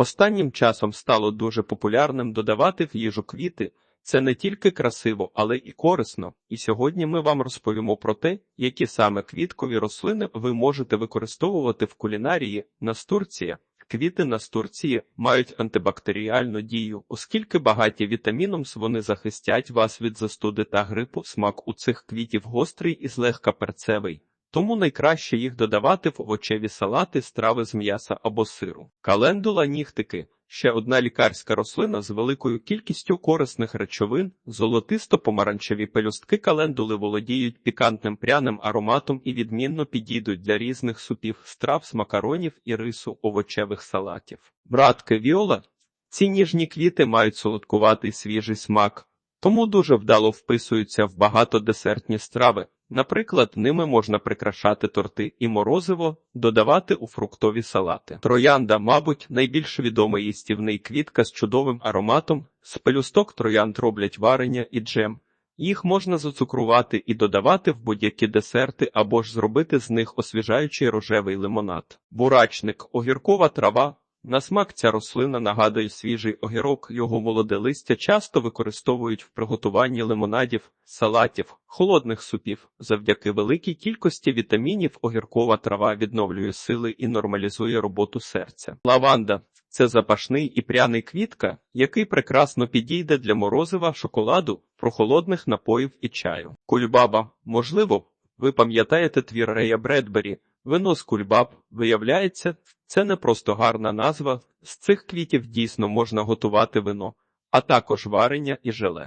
Останнім часом стало дуже популярним додавати в їжу квіти. Це не тільки красиво, але і корисно. І сьогодні ми вам розповімо про те, які саме квіткові рослини ви можете використовувати в кулінарії настурція. Квіти настурції мають антибактеріальну дію, оскільки багаті вітаміном вони захистять вас від застуди та грипу. Смак у цих квітів гострий і злегка перцевий. Тому найкраще їх додавати в овочеві салати, страви з м'яса або сиру. Календула нігтики ще одна лікарська рослина з великою кількістю корисних речовин. Золотисто-помаранчеві пелюстки календули володіють пікантним пряним ароматом і відмінно підійдуть для різних супів, страв з макаронів і рису овочевих салатів. Братки віола ці ніжні квіти мають солодкуватий свіжий смак, тому дуже вдало вписуються в багатодесертні страви. Наприклад, ними можна прикрашати торти і морозиво, додавати у фруктові салати. Троянда, мабуть, найбільш відомий їстівний квітка з чудовим ароматом. З пелюсток троянд роблять варення і джем. Їх можна зацукрувати і додавати в будь-які десерти або ж зробити з них освіжаючий рожевий лимонад. Бурачник, огіркова трава. На смак ця рослина нагадує свіжий огірок, його молоде листя часто використовують в приготуванні лимонадів, салатів, холодних супів. Завдяки великій кількості вітамінів огіркова трава відновлює сили і нормалізує роботу серця. Лаванда це запашний і пряний квітка, який прекрасно підійде для морозива, шоколаду, прохолодних напоїв і чаю. Кульбаба, можливо, ви пам'ятаєте твір Рея Бредбері, Вино з кульбаб, виявляється, це не просто гарна назва. З цих квітів дійсно можна готувати вино, а також варення і желе.